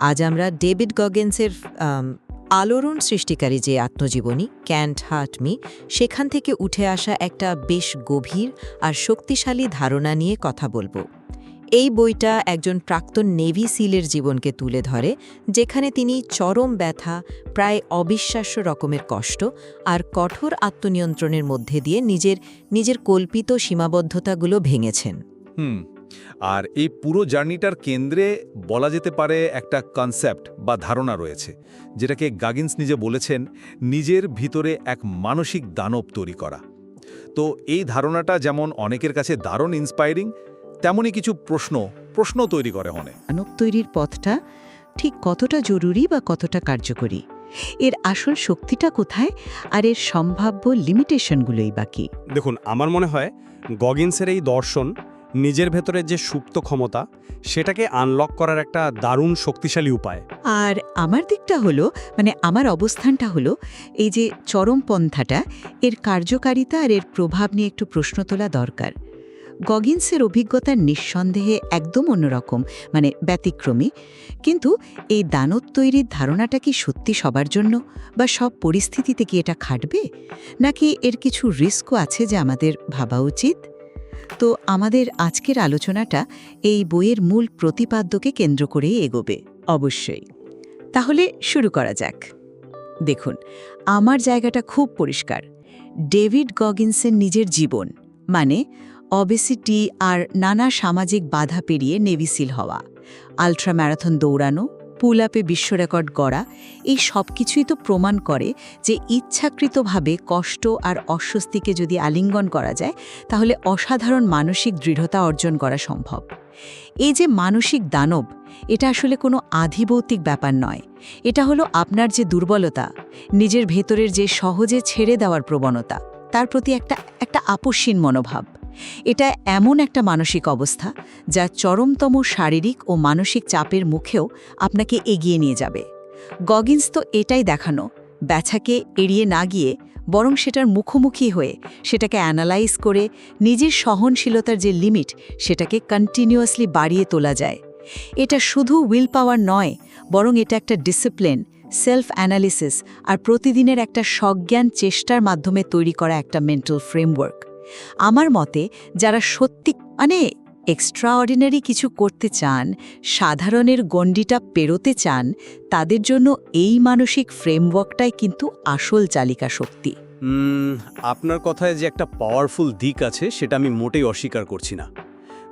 আজ আমরা ডেভিড গগেন্সের আলোড়ন সৃষ্টিকারী যে আত্মজীবনী ক্যান্ট হার্ট মি সেখান থেকে উঠে আসা একটা বেশ গভীর আর শক্তিশালী ধারণা নিয়ে কথা বলব। এই বইটা একজন প্রাক্তন নেভি সিলের জীবনকে তুলে ধরে, যেখানে তিনি চরম ব্যথা, প্রায় অবিশ্বাস্য রকমের কষ্ট আর কঠোর আত্মনিয়ন্ত্রণের মধ্যে দিয়ে নিজের নিজের কল্পিত সীমাবদ্ধতাগুলো ভেঙেছেন। হুম। আর এই পুরো জার্নিটার কেন্দ্রে বলা যেতে পারে একটা কনসেপ্ট বা ধারণা রয়েছে যেটাকে গাগিন্স নিজে বলেছেন নিজের ভিতরে এক মানসিক দানব তৈরি করা। তো এই ধারণাটা যেমন অনেকের কাছে দারুণ ইন্সপায়ারিং তেমনই কিছু প্রশ্ন প্রশ্ন তৈরি করে অনেক মানব তৈরির পথটা ঠিক কতটা জরুরি বা কতটা কার্যকরী? এর আসল শক্তিটা কোথায় আর এর সম্ভাব্য লিমিটেশনগুলোই বাকি দেখুন আমার মনে হয় গগিন্সের এই দর্শন নিজের ভেতরের যে সুপ্ত ক্ষমতা, সেটাকে আনলক করার একটা দারুণ শক্তিশালী উপায়। আর আমার দিকটা হলো মানে আমার অবস্থানটা হলো, এই যে চরমপন্থাটা এর কার্যকারিতা আর এর প্রভাব নিয়ে একটু প্রশ্ন তোলা দরকার। গগিন্সের অভিজ্ঞতা নিঃসন্দেহে একদম অন্যরকম মানে ব্যতিক্রমী। কিন্তু এই দানব তৈরির ধারণাটা কি সত্যি সবার জন্য? বা সব পরিস্থিতিতে কি এটা খাটবে? নাকি এর কিছু রিস্কও আছে যে আমাদের ভাবা উচিত? তো আমাদের আজকের আলোচনাটা এই বইয়ের মূল প্রতিপাদ্যকে কেন্দ্র করেই এগোবে, অবশ্যই। তাহলে শুরু করা যাক। দেখুন, আমার জায়গাটা খুব পরিষ্কার। ডেভিড গগিন্সের নিজের জীবন মানে অবেসিটি আর নানা সামাজিক বাধা পেরিয়ে নেভিসিল হওয়া আলট্রা ম্যারাথন দৌড়ানো পুল আপে বিশ্ব রেকর্ড গড়া, এই সব কিছুই তো প্রমাণ করে যে ইচ্ছাকৃতভাবে কষ্ট আর অস্বস্তিকে যদি আলিঙ্গন করা যায়, তাহলে অসাধারণ মানসিক দৃঢ়তা অর্জন করা সম্ভব। এই যে মানসিক দানব, এটা আসলে কোনো আধিভৌতিক ব্যাপার নয়। এটা হলো আপনার যে দুর্বলতা, নিজের ভেতরের যে সহজে ছেড়ে দেওয়ার প্রবণতা, তার প্রতি একটা একটা আপসীন মনোভাব। এটা এমন একটা মানসিক অবস্থা যা চরমতম শারীরিক ও মানসিক চাপের মুখেও আপনাকে এগিয়ে নিয়ে যাবে। গগিন্স তো এটাই দেখানো ব্যাছাকে এড়িয়ে না গিয়ে বরং সেটার মুখোমুখি হয়ে সেটাকে অ্যানালাইজ করে নিজের সহনশীলতার যে লিমিট সেটাকে কন্টিনিউয়াসলি বাড়িয়ে তোলা যায়। এটা শুধু উইল পাওয়ার নয়, বরং এটা একটা ডিসিপ্লিন সেলফ অ্যানালিসিস আর প্রতিদিনের একটা সজ্ঞান চেষ্টার মাধ্যমে তৈরি করা একটা মেন্টাল ফ্রেমওয়ার্ক। আমার মতে, যারা সত্যি মানে এক্সট্রাঅর্ডিনারি কিছু করতে চান, সাধারণের গণ্ডিটা পেরোতে চান, তাদের জন্য এই মানসিক ফ্রেমওয়ার্কটাই কিন্তু আসল চালিকা শক্তি। আপনার কথায় যে একটা পাওয়ারফুল দিক আছে, সেটা আমি মোটেই অস্বীকার করছি না।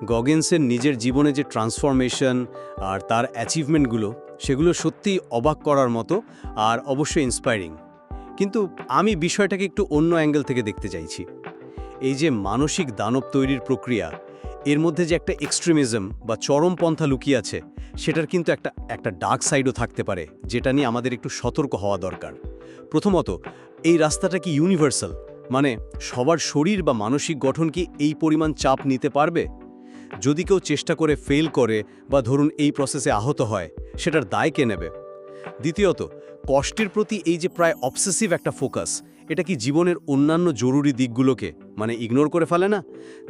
গগেন্সের নিজের জীবনে যে ট্রান্সফরমেশন আর তার অ্যাচিভমেন্টগুলো সেগুলো সত্যিই অবাক করার মতো আর অবশ্যই ইন্সপায়ারিং কিন্তু আমি বিষয়টাকে একটু অন্য অ্যাঙ্গেল থেকে দেখতে চাইছি। এই যে মানসিক দানব তৈরির প্রক্রিয়া, এর মধ্যে যে একটা এক্সট্রিমিজম বা চরমপন্থা লুকিয়ে আছে, সেটার কিন্তু একটা একটা ডার্ক সাইডও থাকতে পারে, যেটা নিয়ে আমাদের একটু সতর্ক হওয়া দরকার। প্রথমত, এই রাস্তাটা কি ইউনিভার্সাল মানে সবার শরীর বা মানসিক গঠন কি এই পরিমাণ চাপ নিতে পারবে? যদি কেউ চেষ্টা করে ফেল করে বা ধরুন এই প্রসেসে আহত হয়, সেটার দায় কে নেবে? দ্বিতীয়ত, কষ্টের প্রতি এই যে প্রায় অবসেসিভ একটা ফোকাস এটা কি জীবনের অন্যান্য জরুরি দিকগুলোকে মানে ইগনোর করে ফেলে না?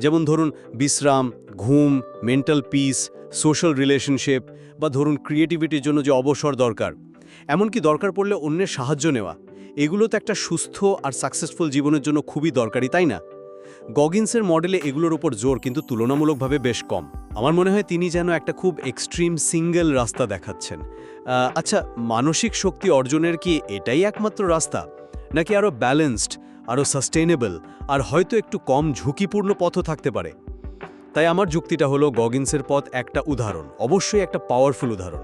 যেমন ধরুন বিশ্রাম, ঘুম মেন্টাল পিস সোশ্যাল রিলেশনশিপ বা ধরুন ক্রিয়েটিভিটির জন্য যে অবসর দরকার। এমনকি দরকার পড়লে অন্যের সাহায্য নেওয়া। এগুলো তো একটা সুস্থ আর সাকসেসফুল জীবনের জন্য খুবই দরকারি, তাই না? গগিন্সের মডেলে এগুলোর উপর জোর, কিন্তু তুলনামূলকভাবে বেশ কম। আমার মনে হয় তিনি যেন একটা খুব এক্সট্রিম সিঙ্গেল রাস্তা দেখাচ্ছেন। আচ্ছা মানসিক শক্তি অর্জনের কি এটাই একমাত্র রাস্তা? নাকি আরও ব্যালেন্সড আরও সাস্টেনেবল আর হয়তো একটু কম ঝুঁকিপূর্ণ পথও থাকতে পারে? তাই আমার যুক্তিটা হলো গগিন্সের পথ একটা উদাহরণ, অবশ্যই একটা পাওয়ারফুল উদাহরণ।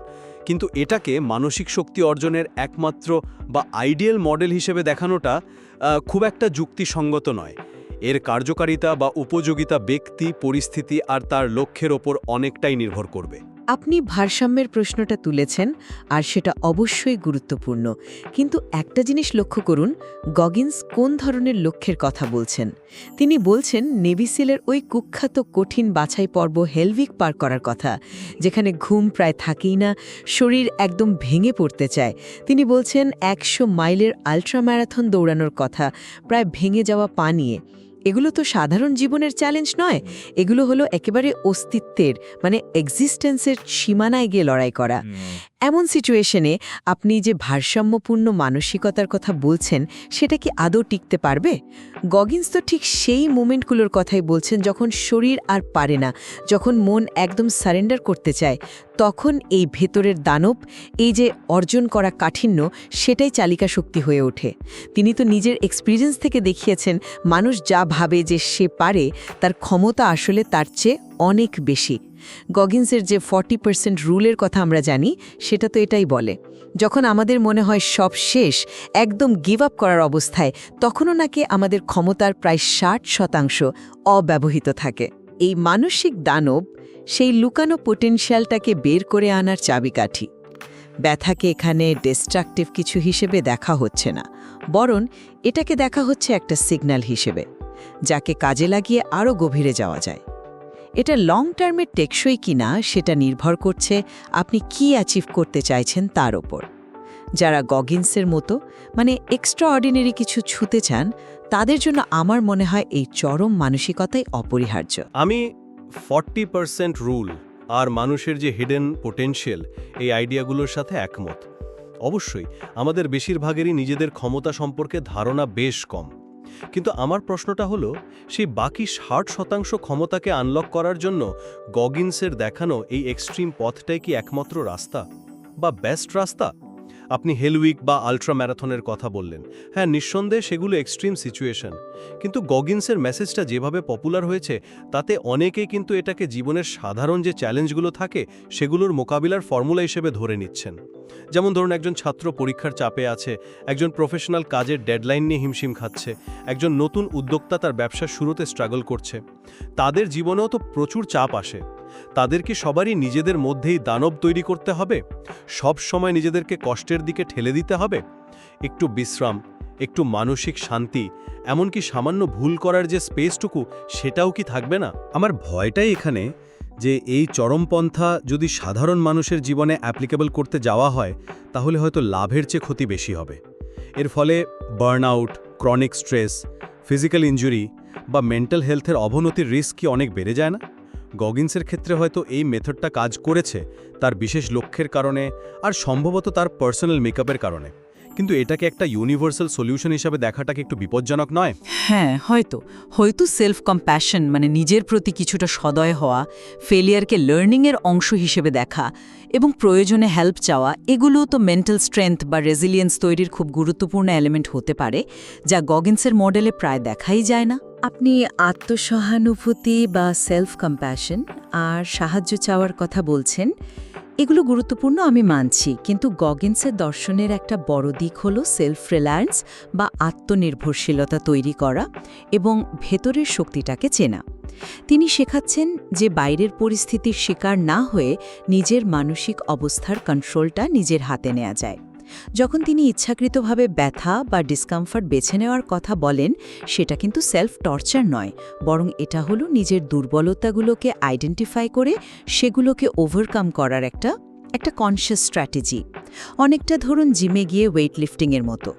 কিন্তু এটাকে মানসিক শক্তি অর্জনের একমাত্র বা আইডিয়াল মডেল হিসেবে দেখানোটা খুব একটা যুক্তিসঙ্গত নয়। এর কার্যকারিতা বা উপযোগিতা ব্যক্তি, পরিস্থিতি আর তার লক্ষ্যের ওপর অনেকটাই নির্ভর করবে। আপনি ভারসাম্যের প্রশ্নটা তুলেছেন আর সেটা অবশ্যই গুরুত্বপূর্ণ। কিন্তু একটা জিনিস লক্ষ্য করুন, গগিন্স কোন ধরনের লক্ষ্যের কথা বলছেন? তিনি বলছেন নেভিসিলের ওই কুখ্যাত কঠিন বাছাই পর্ব হেলভিক পার করার কথা, যেখানে ঘুম প্রায় থাকেই না, শরীর একদম ভেঙে পড়তে চায়। তিনি বলছেন, একশো মাইলের আল্ট্রা ম্যারাথন দৌড়ানোর কথা, প্রায় ভেঙে যাওয়া পা নিয়ে। এগুলো তো সাধারণ জীবনের চ্যালেঞ্জ নয়। এগুলো হলো একেবারে অস্তিত্বের মানে এক্সিস্টেন্সের সীমানায় গিয়ে লড়াই করা। এমন সিচুয়েশনে আপনি যে ভারসাম্যপূর্ণ মানসিকতার কথা বলছেন সেটা কি আদৌ টিকতে পারবে? গগিন্স তো ঠিক সেই মোমেন্টগুলোর কথাই বলছেন যখন শরীর আর পারে না যখন মন একদম সারেন্ডার করতে চায়। তখন এই ভেতরের দানব, এই যে অর্জন করা কাঠিন্য, সেটাই চালিকা শক্তি হয়ে ওঠে। তিনি তো নিজের এক্সপিরিয়েন্স থেকে দেখিয়েছেন, মানুষ যা ভাবে যে সে পারে, তার ক্ষমতা আসলে তার চেয়ে অনেক বেশি। গগিন্সের যে ফর্টি পার্সেন্ট রুলের কথা আমরা জানি, সেটা তো এটাই বলে। যখন আমাদের মনে হয় সব শেষ, একদম গিভ আপ করার অবস্থায়, তখনও নাকি আমাদের ক্ষমতার প্রায় ষাট শতাংশ অব্যবহৃত থাকে। এই মানসিক দানব সেই লুকানো পোটেনশিয়ালটাকে বের করে আনার চাবিকাঠি। ব্যথাকে এখানে ডিস্ট্রাকটিভ কিছু হিসেবে দেখা হচ্ছে না, বরং এটাকে দেখা হচ্ছে একটা সিগন্যাল হিসেবে, যাকে কাজে লাগিয়ে আরও গভীরে যাওয়া যায়। এটা লং টার্মের টেকসই কিনা সেটা নির্ভর করছে আপনি কি অ্যাচিভ করতে চাইছেন তার ওপর। যারা গগিন্সের মতো মানে এক্সট্রা অর্ডিনারি কিছু ছুতে চান, তাদের জন্য আমার মনে হয় এই চরম মানসিকতাই অপরিহার্য। আমি ফর্টি পার্সেন্ট রুল আর মানুষের যে হিডেন পোটেনশিয়াল এই আইডিয়াগুলোর সাথে একমত। অবশ্যই, আমাদের বেশিরভাগেরই নিজেদের ক্ষমতা সম্পর্কে ধারণা বেশ কম। কিন্তু আমার প্রশ্নটা হলো, সেই বাকি ষাট শতাংশ ক্ষমতাকে আনলক করার জন্য গগিন্সের দেখানো এই এক্সট্রিম পথটাই কি একমাত্র রাস্তা? বা বেস্ট রাস্তা? আপনি হেলউইক বা আল্ট্রা ম্যারাথনের কথা বললেন। হ্যাঁ নিঃসন্দেহে সেগুলো এক্সট্রিম সিচুয়েশন। কিন্তু গগিন্সের মেসেজটা যেভাবে পপুলার হয়েছে, তাতে অনেকেই কিন্তু এটাকে জীবনের সাধারণ যে চ্যালেঞ্জগুলো থাকে, সেগুলোর মোকাবিলার ফর্মুলা হিসেবে ধরে নিচ্ছেন। যেমন ধরুন, একজন ছাত্র পরীক্ষার চাপে আছে, একজন প্রফেশনাল কাজের ডেডলাইন নিয়ে হিমশিম খাচ্ছে, একজন নতুন উদ্যোক্তা তার ব্যবসার শুরুতে স্ট্রাগল করছে। তাদের জীবনেও তো প্রচুর চাপ আসে। তাদের কি সবারই নিজেদের মধ্যেই দানব তৈরি করতে হবে। সব সময় নিজেদেরকে কষ্টের দিকে ঠেলে দিতে হবে। একটু বিশ্রাম, একটু মানসিক শান্তি, এমনকি সামান্য ভুল করার যে স্পেসটুকু, সেটাও কি থাকবে না? আমার ভয়টাই এখানে যে এই চরমপন্থা যদি সাধারণ মানুষের জীবনে অ্যাপ্লিকেবল করতে যাওয়া হয়, তাহলে হয়তো লাভের চেয়ে ক্ষতি বেশি হবে। এর ফলে burnout chronic stress physical injury বা মেন্টাল হেলথের অবনতির রিস্ক কি অনেক বেড়ে যায় না? গগিন্সের ক্ষেত্রে হয়তো এই মেথডটা কাজ করেছে তার বিশেষ লক্ষ্যের কারণে আর সম্ভবত তার পার্সোনাল মেকআপের কারণে। কিন্তু এটাকে একটা ইউনিভার্সাল সলিউশন হিসাবে দেখাটা কি একটু বিপজ্জনক নয়? হ্যাঁ হয়তো। হয়তো সেলফ কম্প্যাশন মানে নিজের প্রতি কিছুটা সদয় হওয়া ফেলিয়ারকে লার্নিংয়ের অংশ হিসেবে দেখা এবং প্রয়োজনে হেল্প চাওয়া, এগুলোও তো মেন্টাল স্ট্রেংথ বা রেজিলিয়েন্স তৈরির খুব গুরুত্বপূর্ণ এলিমেন্ট হতে পারে, যা গগিন্সের মডেলে প্রায় দেখাই যায় না। আপনি আত্মসহানুভূতি বা সেলফ কম্প্যাশন আর সাহায্য চাওয়ার কথা বলছেন, এগুলো গুরুত্বপূর্ণ আমি মানছি। কিন্তু গগিন্সের দর্শনের একটা বড় দিক হল সেলফ রিলায়েন্স বা আত্মনির্ভরশীলতা তৈরি করা এবং ভেতরের শক্তিটাকে চেনা। তিনি শেখাচ্ছেন যে বাইরের পরিস্থিতির শিকার না হয়ে নিজের মানসিক অবস্থার কন্ট্রোলটা নিজের হাতে নেওয়া যায়। যখন তিনি ইচ্ছাকৃতভাবে ব্যথা বা ডিসকমফর্ট বেছে নেওয়ার কথা বলেন, সেটা কিন্তু সেলফ টর্চার নয়, বরং এটা হলো নিজের দুর্বলতাগুলোকে আইডেন্টিফাই করে সেগুলোকে ওভারকাম করার একটা একটা কনসিয়াস স্ট্র্যাটেজি অনেকটা ধরুন জিমে গিয়ে ওয়েট লিফটিংয়ের মতো।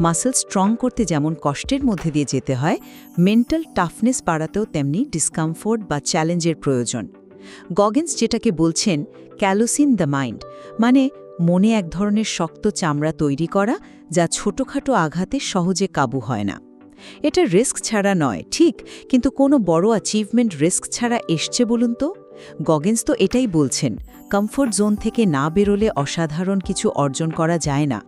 মাসেল স্ট্রং করতে যেমন কষ্টের মধ্যে দিয়ে যেতে হয় মেন্টাল টাফনেস বাড়াতেও তেমনি ডিসকমফোর্ট বা চ্যালেঞ্জের প্রয়োজন। গগেন্স যেটাকে বলছেন ক্যালোসিন দ্য মাইন্ড মানে মনে এক ধরনের শক্ত চামড়া তৈরি করা যা ছোটখাটো আঘাতে সহজে কাবু হয় না। এটা রিস্ক ছাড়া নয়, ঠিক, কিন্তু কোনো বড় অ্যাচিভমেন্ট রিস্ক ছাড়া এসছে বলুন তো? গগেন্স তো এটাই বলছেন কমফোর্ট জোন থেকে না বেরোলে অসাধারণ কিছু অর্জন করা যায় না।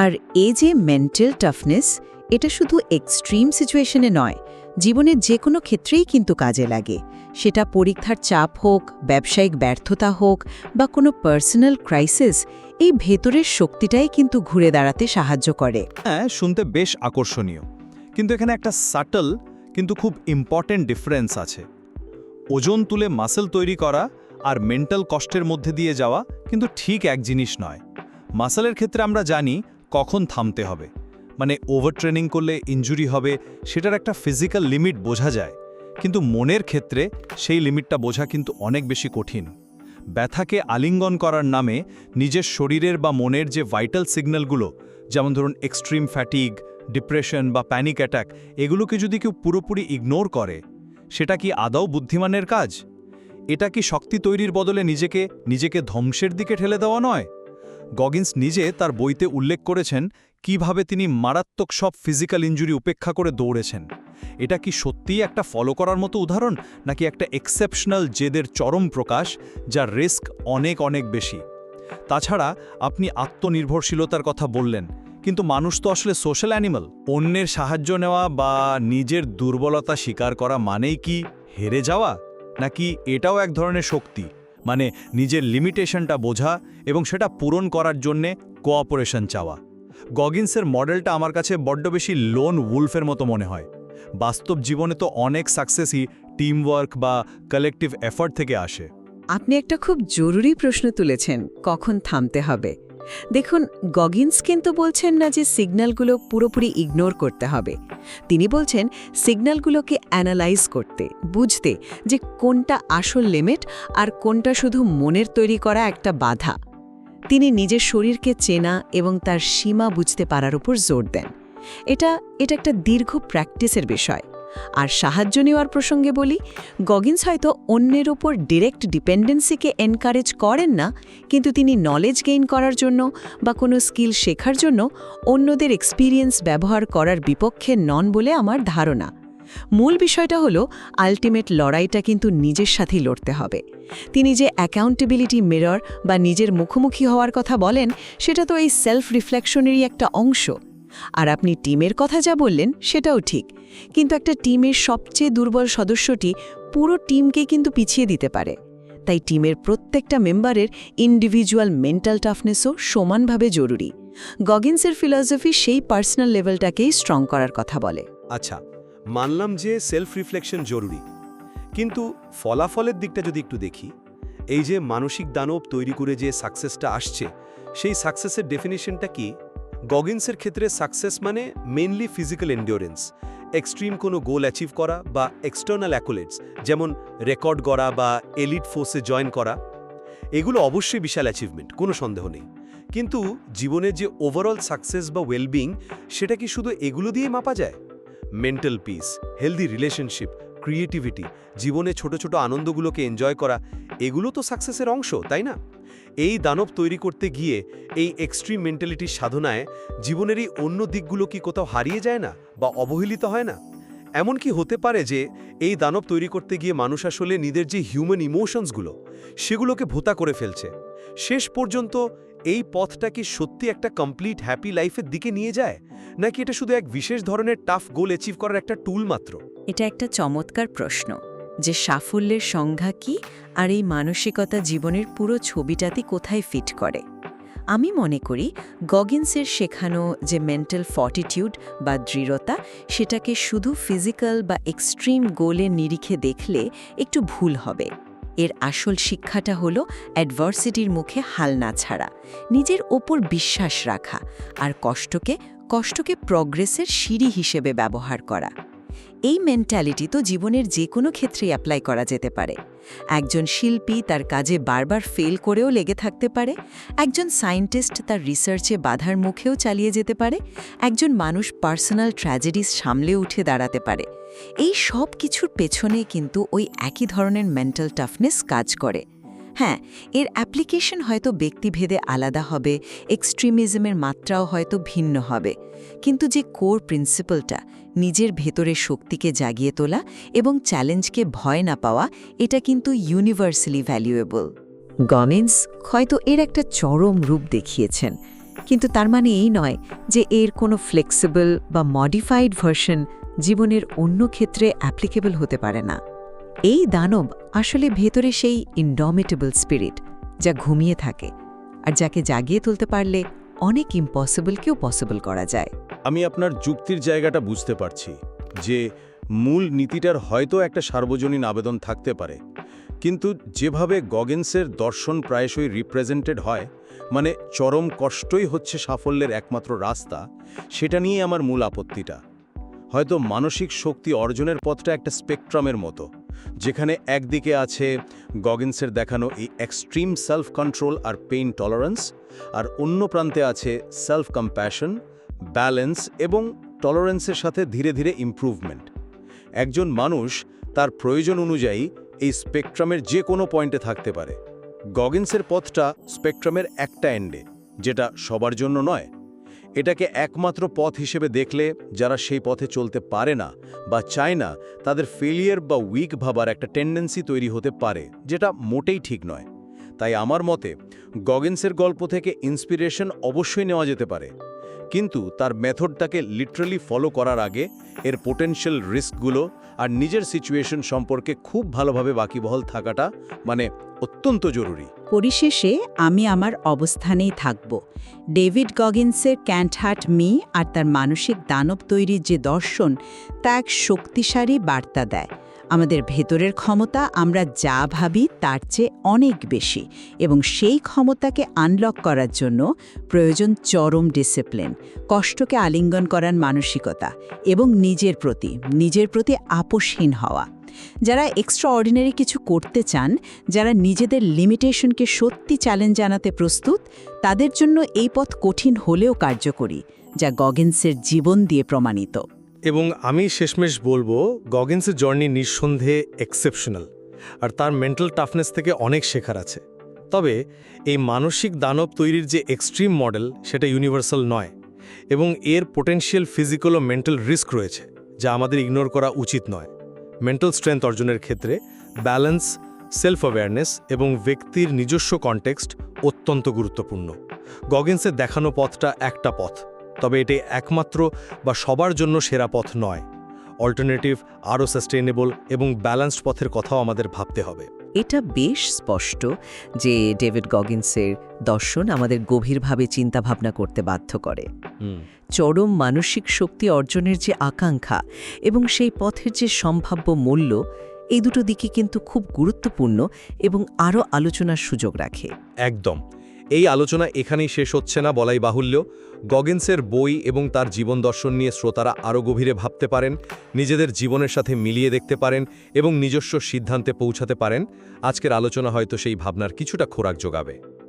আর এ যে মেন্টাল টাফনেস এটা শুধু এক্সট্রিম সিচুয়েশনে নয় জীবনের যে কোনো ক্ষেত্রেই কিন্তু কাজে লাগে। সেটা পরীক্ষার চাপ হোক, ব্যবসায়িক ব্যর্থতা হোক বা কোনো পার্সোনাল ক্রাইসিস এই ভেতরের শক্তিটাই কিন্তু ঘুরে দাঁড়াতে সাহায্য করে। হ্যাঁ শুনতে বেশ আকর্ষণীয়। কিন্তু এখানে একটা সাটল কিন্তু খুব ইম্পর্ট্যান্ট ডিফারেন্স আছে। ওজন তুলে মাসেল তৈরি করা আর মেন্টাল কষ্টের মধ্যে দিয়ে যাওয়া কিন্তু ঠিক এক জিনিস নয়। মাসেলের ক্ষেত্রে আমরা জানি কখন থামতে হবে। মানে ওভার ট্রেনিং করলে ইনজুরি হবে, সেটার একটা ফিজিক্যাল লিমিট বোঝা যায়। কিন্তু মনের ক্ষেত্রে সেই লিমিটটা বোঝা কিন্তু অনেক বেশি কঠিন। ব্যথাকে আলিঙ্গন করার নামে নিজের শরীরের বা মনের যে ভাইটাল সিগন্যালগুলো যেমন ধরুন এক্সট্রিম ফ্যাটিগ ডিপ্রেশন বা প্যানিক অ্যাটাক এগুলোকে যদি কেউ পুরোপুরি ইগনোর করে, সেটা কি আদৌ বুদ্ধিমানের কাজ? এটা কি শক্তি তৈরির বদলে নিজেকে নিজেকে ধ্বংসের দিকে ঠেলে দেওয়া নয়? গগিন্স নিজে তার বইতে উল্লেখ করেছেন কীভাবে তিনি মারাত্মক সব ফিজিক্যাল ইঞ্জুরি উপেক্ষা করে দৌড়েছেন? এটা কি সত্যিই একটা ফলো করার মতো উদাহরণ, নাকি একটা এক্সেপশনাল জেদের চরম প্রকাশ, যার রিস্ক অনেক অনেক বেশি? তাছাড়া, আপনি আত্মনির্ভরশীলতার কথা বললেন, কিন্তু মানুষ তো আসলে সোশ্যাল অ্যানিমাল। অন্যের সাহায্য নেওয়া বা নিজের দুর্বলতা স্বীকার করা মানেই কি হেরে যাওয়া? নাকি এটাও এক ধরনের শক্তি? মানে নিজের লিমিটেশনটা বোঝা এবং সেটা পূরণ করার জন্যে কোঅপারেশন চাওয়া। গগিন্সের মডেলটা আমার কাছে বড্ড বেশি লোন উলফের মতো মনে হয়। বাস্তব জীবনে তো অনেক সাকসেসই টিমওয়ার্ক বা কালেকটিভ এফর্ট থেকে আসে। আপনি একটা খুব জরুরি প্রশ্ন তুলেছেন, কখন থামতে হবে। দেখুন, গগিন্স কিন্তু বলছেন না যে সিগন্যালগুলো পুরোপুরি ইগনোর করতে হবে। তিনি বলছেন, সিগন্যালগুলোকে অ্যানালাইজ করতে, বুঝতে যে কোনটা আসল লিমিট আর কোনটা শুধু মনের তৈরি করা একটা বাধা। তিনি নিজের শরীরকে চেনা এবং তার সীমা বুঝতে পারার উপর জোর দেন। এটা এটা একটা দীর্ঘ প্র্যাকটিসের বিষয়। আর সাহায্য নেওয়ার প্রসঙ্গে বলি, গগিন্স হয়তো অন্যের ওপর ডিরেক্ট ডিপেন্ডেন্সিকে এনকারেজ করেন না, কিন্তু তিনি নলেজ গেইন করার জন্য বা কোনো স্কিল শেখার জন্য অন্যদের এক্সপিরিয়েন্স ব্যবহার করার বিপক্ষে নন বলে আমার ধারণা। মূল বিষয়টা হলো আলটিমেট লড়াইটা কিন্তু নিজের সাথেই লড়তে হবে। তিনি যে অ্যাকাউন্টেবিলিটি মিরর বা নিজের মুখোমুখি হওয়ার কথা বলেন, সেটা তো এই সেলফ রিফ্লেকশনেরই একটা অংশ। আর আপনি টিমের কথা যা বললেন, সেটাও ঠিক। কিন্তু একটা টিমের সবচেয়ে দুর্বল সদস্যটি পুরো টিমকে কিন্তু পিছিয়ে দিতে পারে। তাই টিমের প্রত্যেকটা মেম্বারের ইন্ডিভিজুয়াল মেন্টাল টাফনেসও সমানভাবে জরুরি। গগিন্সের ফিলসফি সেই পার্সোনাল লেভেলটাকেই স্ট্রং করার কথা বলে। আচ্ছা মানলাম যে সেলফ রিফ্লেকশন জরুরি। কিন্তু ফলাফলের দিকটা যদি একটু দেখি, এই যে মানসিক দানব তৈরি করে যে সাকসেসটা আসছে, সেই সাকসেসের ডেফিনেশনটা কি? গগিন্সের ক্ষেত্রে সাকসেস মানে মেনলি ফিজিক্যাল এন্ডিওরেন্স এক্সট্রিম কোনো গোল অ্যাচিভ করা বা এক্সটার্নাল অ্যাকোলেটস যেমন রেকর্ড করা বা এলিট ফোর্সে জয়েন করা। এগুলো অবশ্যই বিশাল অ্যাচিভমেন্ট কোনো সন্দেহ নেই। কিন্তু জীবনের যে ওভারঅল সাকসেস বা ওয়েলবিং সেটা কি শুধু এগুলো দিয়ে মাপা যায়? Mental peace healthy relationship creativity জীবনে ছোট ছোট আনন্দগুলোকে এনজয় করা, এগুলো তো সাকসেসের অংশ, তাই না? এই দানব তৈরি করতে গিয়ে এই এক্সট্রিম মেন্টালিটির সাধনায় জীবনের এই অন্য দিকগুলো কি কোথাও হারিয়ে যায় না বা অবহেলিত হয় না? এমন কি হতে পারে যে এই দানব তৈরি করতে গিয়ে মানুষ আসলে নিজের যে হিউম্যান ইমোশনসগুলো সেগুলোকে ভোতা করে ফেলছে। শেষ পর্যন্ত এই পথটা কি সত্যি একটা কমপ্লিট হ্যাপি লাইফের দিকে নিয়ে যায়? নাকি এটা শুধু এক বিশেষ ধরনের টাফ গোল অ্যাচিভ করার একটা টুল মাত্র? এটা একটা চমৎকার প্রশ্ন যে সাফল্যের সংজ্ঞা কি আর এই মানসিকতা জীবনের পুরো ছবিটাতে কোথায় ফিট করে? আমি মনে করি গগিন্সের শেখানো যে মেন্টাল ফর্টিটিউড বা দৃঢ়তা সেটাকে শুধু ফিজিক্যাল বা এক্সট্রিম গোলের নিরিখে দেখলে একটু ভুল হবে। এর আসল শিক্ষাটা হলো অ্যাডভার্সিটির মুখে হাল না ছাড়া, নিজের ওপর বিশ্বাস রাখা আর কষ্টকে কষ্টকে প্রগ্রেসের সিঁড়ি হিসেবে ব্যবহার করা। এই মেন্টালিটি তো জীবনের যে কোনো ক্ষেত্রেই অ্যাপ্লাই করা যেতে পারে। একজন শিল্পী তার কাজে বারবার ফেল করেও লেগে থাকতে পারে, একজন সায়েন্টিস্ট তার রিসার্চে বাধার মুখেও চালিয়ে যেতে পারে, একজন মানুষ পার্সোনাল ট্র্যাজেডিস সামলে উঠে দাঁড়াতে পারে। এই সব কিছুর পেছনে কিন্তু ওই একই ধরনের মেন্টাল টাফনেস কাজ করে। হ্যাঁ এর অ্যাপ্লিকেশন হয়তো ব্যক্তিভেদে আলাদা হবে, এক্সট্রিমিজমের মাত্রাও হয়তো ভিন্ন হবে। কিন্তু যে কোর প্রিন্সিপালটা, নিজের ভেতরের শক্তিকে জাগিয়ে তোলা এবং চ্যালেঞ্জকে ভয় না পাওয়া, এটা কিন্তু ইউনিভার্সালি ভ্যালুয়েবল গমেন্স হয়তো এর একটা চরম রূপ দেখিয়েছেন, কিন্তু তার মানে এই নয় যে এর কোনো ফ্লেক্সিবল বা মডিফাইড ভার্সন জীবনের অন্য ক্ষেত্রে অ্যাপ্লিকেবল হতে পারে না। এই দানব আসলে ভেতরে সেই ইনডমিটেবল স্পিরিট যা ঘুমিয়ে থাকে আর যাকে জাগিয়ে তুলতে পারলে অনেক ইম্পসিবলকেও পসিবল করা যায়। আমি আপনার যুক্তির জায়গাটা বুঝতে পারছি যে মূল নীতিটার হয়তো একটা সার্বজনীন আবেদন থাকতে পারে। কিন্তু যেভাবে গগেন্সের দর্শন প্রায়শই রিপ্রেজেন্টেড হয় মানে চরম কষ্টই হচ্ছে সাফল্যের একমাত্র রাস্তা, সেটা নিয়ে আমার মূল আপত্তিটা। হয়তো মানসিক শক্তি অর্জনের পথটা একটা স্পেকট্রামের মতো। যেখানে একদিকে আছে গগেন্সের দেখানো এই এক্সট্রিম সেলফ কন্ট্রোল আর পেইন টলারেন্স আর অন্য প্রান্তে আছে সেলফ কম্প্যাশন ব্যালেন্স এবং টলারেন্সের সাথে ধীরে ধীরে ইমপ্রুভমেন্ট একজন মানুষ তার প্রয়োজন অনুযায়ী এই স্পেকট্রামের যে কোনো পয়েন্টে থাকতে পারে। গগিন্সের পথটা স্পেকট্রামের একটা এন্ডে, যেটা সবার জন্য নয় এটাকে একমাত্র পথ হিসেবে দেখলে যারা সেই পথে চলতে পারে না বা চায় না, তাদের ফেলিয়ার বা উইক ভাবার একটা টেন্ডেন্সি তৈরি হতে পারে, যেটা মোটেই ঠিক নয়। তাই আমার মতে, গগেন্সের গল্প থেকে ইন্সপিরেশন অবশ্যই নেওয়া যেতে পারে। কিন্তু তার মেথডটাকে লিটারালি ফলো করার আগে, এর পোটেনশিয়াল রিস্কগুলো আর নিজের সিচুয়েশন সম্পর্কে খুব ভালোভাবে বাকিবহল থাকাটা মানে অত্যন্ত জরুরি। পরিশেষে আমি আমার অবস্থানেই থাকব। ডেভিড গগিন্সের ক্যান্টহার্ট মি আর তার মানসিক দানব তৈরির যে দর্শন, তা এক শক্তিশালী বার্তা দেয়। আমাদের ভেতরের ক্ষমতা আমরা যা ভাবি তার চেয়ে অনেক বেশি এবং সেই ক্ষমতাকে আনলক করার জন্য প্রয়োজন চরম ডিসিপ্লিন কষ্টকে আলিঙ্গন করার মানসিকতা এবং নিজের প্রতি নিজের প্রতি আপোষহীন হওয়া। যারা এক্সট্রা অর্ডিনারি কিছু করতে চান, যারা নিজেদের লিমিটেশনকে সত্যি চ্যালেঞ্জ জানাতে প্রস্তুত, তাদের জন্য এই পথ কঠিন হলেও কার্যকরী, যা গগেন্সের জীবন দিয়ে প্রমাণিত। এবং আমি শেষমেশ বলব, গগেন্সের জার্নি নিঃসন্দেহে এক্সেপশনাল আর তার মেন্টাল টাফনেস থেকে অনেক শেখার আছে। তবে, এই মানসিক দানব তৈরির যে এক্সট্রিম মডেল সেটা ইউনিভার্সাল নয়, এবং এর পোটেনশিয়াল ফিজিক্যাল ও মেন্টাল রিস্ক রয়েছে, যা আমাদের ইগনোর করা উচিত নয়। মেন্টাল স্ট্রেংথ অর্জনের ক্ষেত্রে ব্যালেন্স সেলফ অ্যাওয়ারনেস এবং ব্যক্তির নিজস্ব কনটেক্সট অত্যন্ত গুরুত্বপূর্ণ। গগেন্সের দেখানো পথটা একটা পথ, তবে এটি একমাত্র বা সবার জন্য সেরা পথ নয়। অল্টারনেটিভ আরও সাস্টেইনেবল এবং ব্যালেন্সড পথের কথাও আমাদের ভাবতে হবে। এটা বেশ স্পষ্ট যে ডেভিড গগিন্সের দর্শন আমাদের গভীরভাবে চিন্তাভাবনা করতে বাধ্য করে। চরম মানসিক শক্তি অর্জনের যে আকাঙ্ক্ষা এবং সেই পথের যে সম্ভাব্য মূল্য এই দুটো দিকে কিন্তু খুব গুরুত্বপূর্ণ এবং আরও আলোচনার সুযোগ রাখে। একদম। এই আলোচনা এখানেই শেষ হচ্ছে না বলাই বাহুল্য। গগেন্সের বই এবং তার জীবন দর্শন নিয়ে শ্রোতারা আরও গভীরে ভাবতে পারেন, নিজেদের জীবনের সাথে মিলিয়ে দেখতে পারেন এবং নিজস্ব সিদ্ধান্তে পৌঁছাতে পারেন। আজকের আলোচনা হয়তো সেই ভাবনার কিছুটা খোরাক যোগাবে।